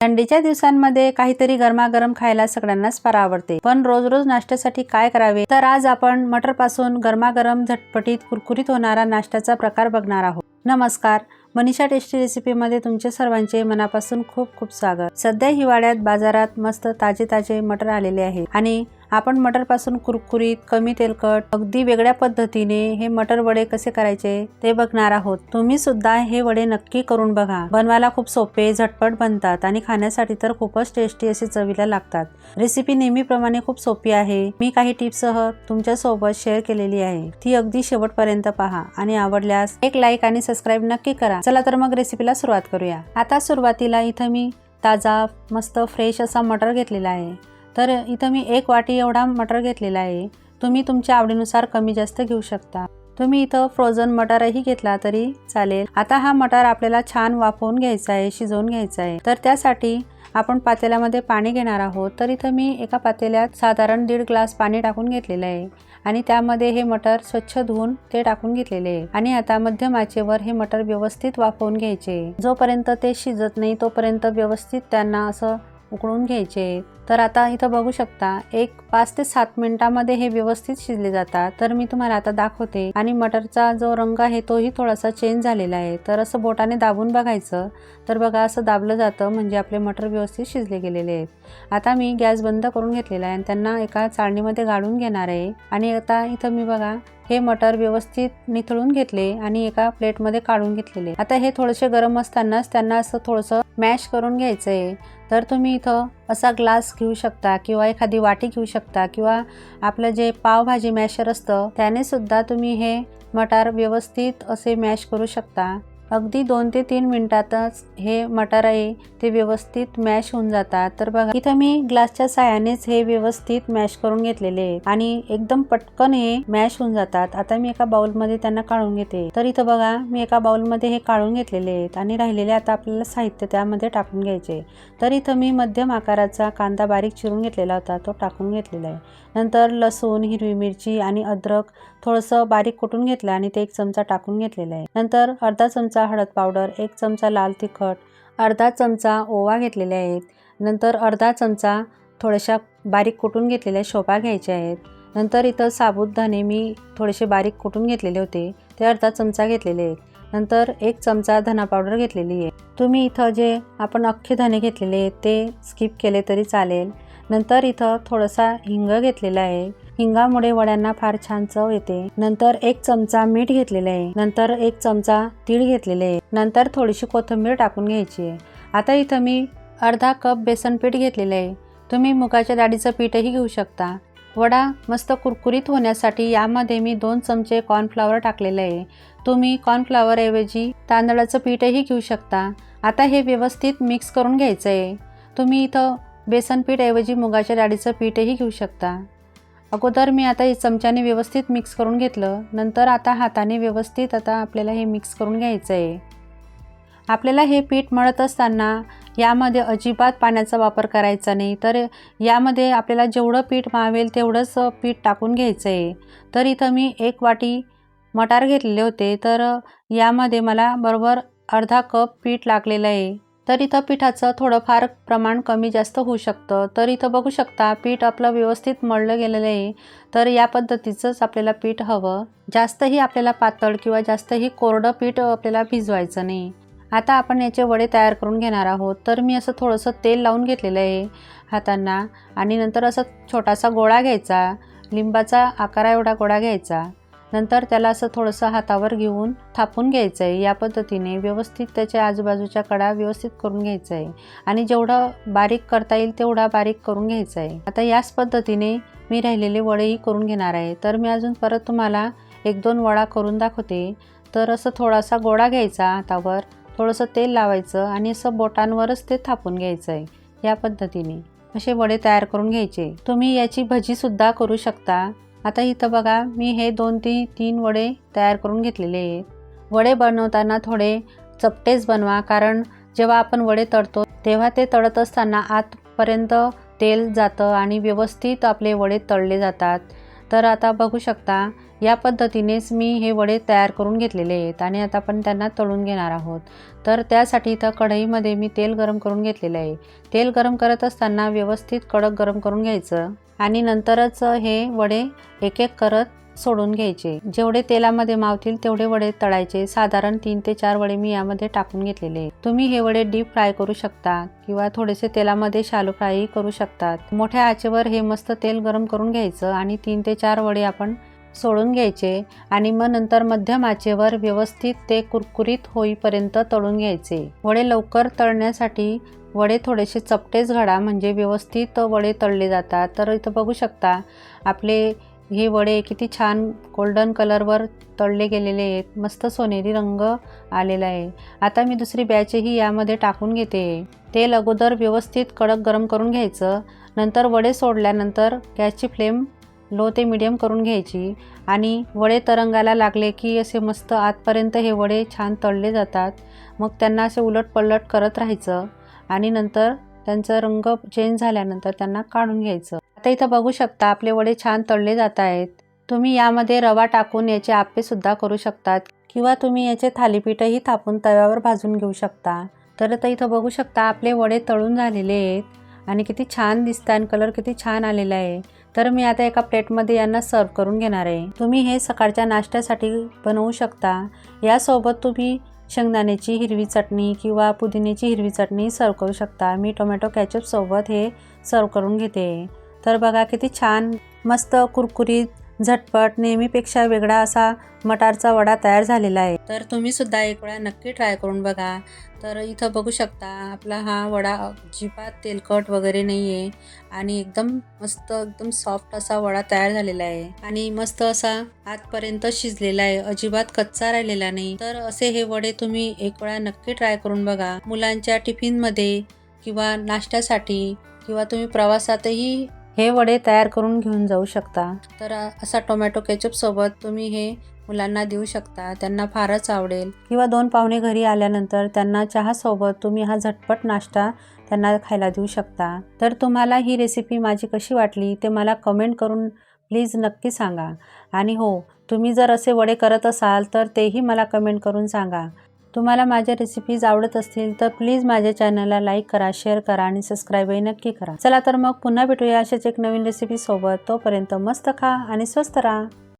थंडीच्या दिवसांमध्ये काहीतरी गरमागरम खायला सगळ्यांनाच फार आवडते. पण रोज रोज नाश्त्यासाठी काय करावे? तर आज आपण मटरपासून गरमागरम झटपटीत कुरकुरीत होणारा नाश्त्याचा प्रकार बघणार आहोत. नमस्कार मनीषा टेस्टी रेसिपीमध्ये तुमचे सर्वांचे मनापासून खूप खूप स्वागत. सध्या हिवाळ्यात बाजारात मस्त ताजे ताजे मटर आलेले आहे आणि आपण मटरपासून कुरकुरीत कमी तेलकट अगदी वेगळ्या पद्धतीने हे मटर वडे कसे करायचे ते बघणार आहोत. तुम्ही सुद्धा हे वडे नक्की करून बघा. बनवायला खूप सोपे झटपट बनतात आणि खाण्यासाठी तर खूपच टेस्टी असे चवीला लागतात. रेसिपी नेहमीप्रमाणे खूप सोपी आहे. मी काही टिप्ससह तुमच्यासोबत शेअर केलेली आहे. ती अगदी शेवटपर्यंत पहा आणि आवडल्यास एक लाईक आणि सबस्क्राईब नक्की करा. चला तर मग रेसिपीला सुरुवात करूया. आता सुरुवातीला इथं मी ताजा मस्त फ्रेश असा मटर घेतलेला आहे. तर इथं मी एक वाटी एवढा मटर घेतलेला आहे. तुम्ही तुमच्या आवडीनुसार कमी जास्त घेऊ शकता. तुम्ही इथं फ्रोझन मटरही घेतला तरी चालेल. आता हा मटर आपल्याला छान वाफवून घ्यायचा आहे शिजवून घ्यायचा आहे. तर त्यासाठी आपण पातेल्यामध्ये पाणी घेणार आहोत. तर इथं मी एका पातेल्यात साधारण दीड ग्लास पाणी टाकून घेतलेलं आहे. आणि त्यामध्ये हे मटर स्वच्छ धुवून ते टाकून घेतलेले आहे. आणि आता मध्यम आचेवर हे मटर व्यवस्थित वाफवून घ्यायचे जोपर्यंत ते शिजत नाही तोपर्यंत व्यवस्थित त्यांना असं उकळून घ्यायचे. तर आता इथं बघू शकता एक पाच ते सात मिनिटामध्ये हे व्यवस्थित शिजले जातात. तर मी तुम्हाला आता दाखवते. आणि मटरचा जो रंग आहे तोही थोडासा चेंज झालेला आहे. तर असं बोटाने दाबून बघायचं. तर बघा असं दाबलं जातं म्हणजे आपले मटर व्यवस्थित शिजले गेलेले आहेत. आता मी गॅस बंद करून घेतलेला आहे आणि त्यांना एका चाळणीमध्ये गाळून घेणार आहे. आणि आता इथं मी बघा हे मटर व्यवस्थित निथळून घेतले आणि एका प्लेटमध्ये काढून घेतलेले. आता हे थोडेसे गरम असतानाच त्यांना असं थोडंसं मॅश करून घ्यायचं आहे तर तुम्ही इथं असा ग्लास घेऊ शकता किंवा एखादी वाटी घेऊ शकता किंवा आपलं जे पावभाजी मॅशर असतं त्याने सुद्धा तुम्ही हे मटार व्यवस्थित असे मॅश करू शकता. अगदी दोन ते तीन मिनिटातच हे मटार आहे ते व्यवस्थित मॅश होऊन जातात. तर बघा इथं मी ग्लासच्या साह्यानेच हे व्यवस्थित मॅश करून घेतलेले आहे आणि एकदम पटकन हे मॅश होऊन जातात. आता मी एका बाउलमध्ये त्यांना काढून घेते. तर इथं बघा मी एका बाउलमध्ये हे काढून घेतलेले आहेत आणि राहिलेले आता आपल्याला साहित्य त्यामध्ये टाकून घ्यायचे. तर इथं मी मध्यम आकाराचा कांदा बारीक चिरून घेतलेला होता तो टाकून घेतलेला आहे. नंतर लसूण हिरवी मिरची आणि अद्रक थोडंसं बारीक कुटून घेतलं आणि ते एक चमचा टाकून घेतलेला आहे. नंतर अर्धा चमचा हळद पावडर एक चमचा लाल तिखट अर्धा चमचा ओवा घेतलेले आहेत. नंतर अर्धा चमचा थोड्याशा बारीक कुटून घेतलेल्या शोभा घ्यायच्या आहेत. नंतर इथं साबुत धने मी थोडेसे बारीक कुटून घेतलेले होते ते अर्धा चमचा घेतलेले आहेत. नंतर एक चमचा धना पावडर घेतलेली आहे. तुम्ही इथं जे आपण अख्खे धने घेतलेले आहेत ते स्किप केले तरी चालेल. नंतर इथं थोडासा हिंग घेतलेला आहे. हिंगामुळे वड्यांना फार छान चव येते. नंतर एक चमचा मीठ घेतलेलं आहे. नंतर एक चमचा तीळ घेतलेले आहे. नंतर थोडीशी कोथिंबीर टाकून घ्यायची आहे. आता इथं मी अर्धा कप बेसन पीठ घेतलेलं आहे. तुम्ही मुगाच्या डाळीचं पीठही घेऊ शकता. वडा मस्त कुरकुरीत होण्यासाठी यामध्ये मी दोन चमचे कॉर्नफ्लॉवर टाकलेलं आहे. तुम्ही कॉर्नफ्लॉवरऐवजी तांदळाचं पीठही घेऊ शकता. आता हे व्यवस्थित मिक्स करून घ्यायचं आहे. तुम्ही इथं बेसन पीठऐवजी मुगाच्या डाळीचं पीठही घेऊ शकता. अगोदर मी आता हे चमच्याने व्यवस्थित मिक्स करून घेतलं. नंतर आता हाताने व्यवस्थित आता आपल्याला हे मिक्स करून घ्यायचं आहे आपल्याला हे पीठ मळत असताना यामध्ये अजिबात पाण्याचा वापर करायचा नाही. तर यामध्ये आपल्याला जेवढं पीठ मावेल तेवढंच पीठ टाकून घ्यायचं आहे तर इथं मी एक वाटी मटार घेतलेले होते. तर यामध्ये मला बरोबर अर्धा कप पीठ लागलेलं आहे. तर इथं पिठाचं थोडंफार प्रमाण कमी जास्त होऊ शकतं. तर इथं बघू शकता पीठ आपलं व्यवस्थित मळलं गेलेलं आहे. तर या पद्धतीचंच आपल्याला पीठ हवं. जास्तही आपल्याला पातळ किंवा जास्तही कोरडं पीठ आपल्याला भिजवायचं नाही. आता आपण याचे वडे तयार करून घेणार आहोत. तर मी असं थोडंसं तेल लावून घेतलेलं आहे हातांना आणि नंतर असं छोटासा गोळा घ्यायचा. लिंबाचा आकारा एवढा गोळा घ्यायचा. नंतर त्याला असं थोडंसं हातावर घेऊन थापून घ्यायचं आहे या पद्धतीने व्यवस्थित त्याच्या आजूबाजूच्या कडा व्यवस्थित करून घ्यायचं आहे आणि जेवढं बारीक करता येईल तेवढा बारीक करून घ्यायचं आहे आता याच पद्धतीने मी राहिलेले वडेही करून घेणार आहे. तर मी अजून परत तुम्हाला एक दोन वडा करून दाखवते. तर असं थोडासा गोळा घ्यायचा हातावर. थोडंसं तेल लावायचं आणि असं बोटांवरच ते थापून घ्यायचं आहे या पद्धतीने असे वडे तयार करून घ्यायचे. तुम्ही याची भजीसुद्धा करू शकता. आता इथं बघा मी हे दोन ती तीन वडे तयार करून घेतलेले आहेत. वडे बनवताना थोडे चपटेच बनवा कारण जेव्हा आपण वडे तळतो तेव्हा ते तळत असताना आतपर्यंत तेल जातं आणि व्यवस्थित आपले वडे तळले जातात. तर आता बघू शकता या पद्धतीनेच मी हे वडे तयार करून घेतलेले आहेत आणि आता आपण त्यांना तळून घेणार आहोत. तर त्यासाठी इथं कढईमध्ये मी तेल गरम करून घेतलेलं आहे. तेल गरम करत असताना व्यवस्थित कडक गरम करून घ्यायचं आणि नंतरच हे वडे एक एक करत सोडून घ्यायचे. जेवढे तेलामध्ये मावतील तेवढे वडे तळायचे. साधारण तीन ते चार वडे मी यामध्ये टाकून घेतलेले. तुम्ही हे वडे डीप फ्राय करू शकता किंवा थोडेसे तेलामध्ये शालो फ्रायही करू शकतात मोठ्या आचेवर हे मस्त तेल गरम करून घ्यायचं आणि तीन ते चार वडे आपण सोडून घ्यायचे आणि मग नंतर मध्यम आचेवर व्यवस्थित ते कुरकुरीत होईपर्यंत तळून घ्यायचे. वडे लवकर तळण्यासाठी वडे थोडेसे चपटेच घडा म्हणजे व्यवस्थित वडे तळले जातात. तर इथं बघू शकता आपले हे वडे किती छान गोल्डन कलरवर तळले गेलेले आहेत. मस्त सोनेरी रंग आलेला आहे. आता मी दुसरी बॅचही यामध्ये टाकून घेते. तेल अगोदर व्यवस्थित कडक गरम करून घ्यायचं. नंतर वडे सोडल्यानंतर गॅसची फ्लेम लो ते मिडियम करून घ्यायची. आणि वडे तरंगायला लागले की असे मस्त आतपर्यंत हे वडे छान तळले जातात. मग त्यांना असे उलट पलट करत राहायचं. आणि नंतर त्यांचा रंग चेंज झाल्यानंतर त्यांना काढून घ्यायचं. आता इथं बघू शकता आपले वडे छान तळले जात आहेत. तुम्ही यामध्ये रवा टाकून याचे आप्पेसुद्धा करू शकतात किंवा तुम्ही याचे थालीपीठही थापून तव्यावर भाजून घेऊ शकता. तर आता इथं बघू शकता आपले वडे तळून झालेले आहेत आणि किती छान दिसतं आणि कलर किती छान आलेला आहे. तर मी आता एका प्लेटमध्ये यांना सर्व करून घेणार आहे. तुम्ही हे सकाळच्या नाश्त्यासाठी बनवू शकता. यासोबत तुम्ही शेंगदाण्याची हिरवी चटणी किंवा पुदिन्याची हिरवी चटणी सर्व करू शकता. मी टोमॅटो कॅचअपसोबत हे सर्व करून घेते. तर बघा किती छान मस्त कुरकुरीत झटपट नेहमीपेक्षा वेगळा असा मटारचा वडा तयार झालेला आहे. तर तुम्ही सुद्धा एक वेळा नक्की ट्राय करून बघा. तर इथं बघू शकता आपला हा वडा अजिबात तेलकट वगैरे नाही आहे आणि एकदम मस्त एकदम सॉफ्ट असा वडा तयार झालेला आहे. आणि मस्त असा आतपर्यंत शिजलेला आहे अजिबात कच्चा राहिलेला नाही. तर असे हे वडे तुम्ही एक वेळा नक्की ट्राय करून बघा. मुलांच्या टिफिनमध्ये किंवा नाश्त्यासाठी किंवा तुम्ही प्रवासातही हे वडे तयार करून घेऊन जाऊ शकता. तर असा टोमॅटो केचप सोबत तुम्ही हे मुलांना देऊ शकता. त्यांना फारच आवडेल. किंवा दोन पाहुणे घरी आल्यानंतर त्यांना चहासोबत तुम्ही हा झटपट नाश्ता त्यांना खायला देऊ शकता. तर तुम्हाला ही रेसिपी माझी कशी वाटली ते मला कमेंट करून प्लीज नक्की सांगा. आणि हो तुम्ही जर असे वडे करत असाल तर तेही मला कमेंट करून सांगा. तुम्हाला माझ्या रेसिपीज आवडत असतील तर प्लीज माझ्या चॅनलला लाईक करा शेअर करा आणि सबस्क्राईबही नक्की करा. चला तर मग पुन्हा भेटूया अशाच एक नवीन रेसिपीसोबत तोपर्यंत मस्त खा आणि स्वस्त राहा.